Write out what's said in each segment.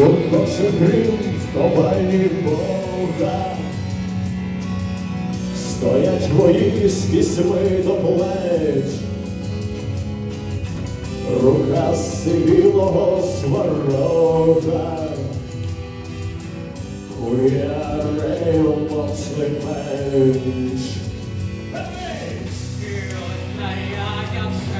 Гуркоче грим в ковальні Бога, стоять вої з до плеч, рука сивілого сварога, хуярею моцний меч. Він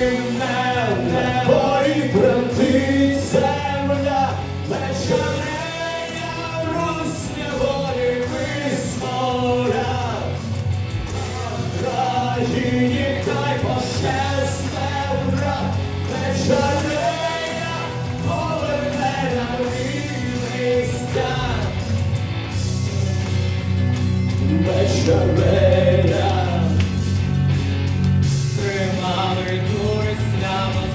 Вечерея. Тримали дури слава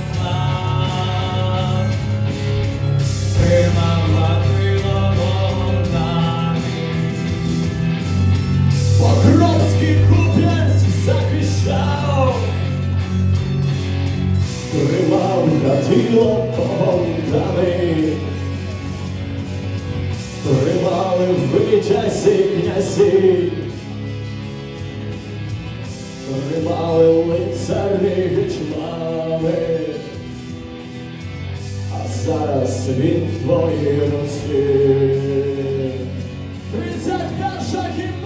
Тримала крила вогнами Покровський купець захищав, тримав тіло погонами, тримали витязі князі, тримали лицарі гетьмани, а зараз він в твоїй руці. Тридцять перша гімназія!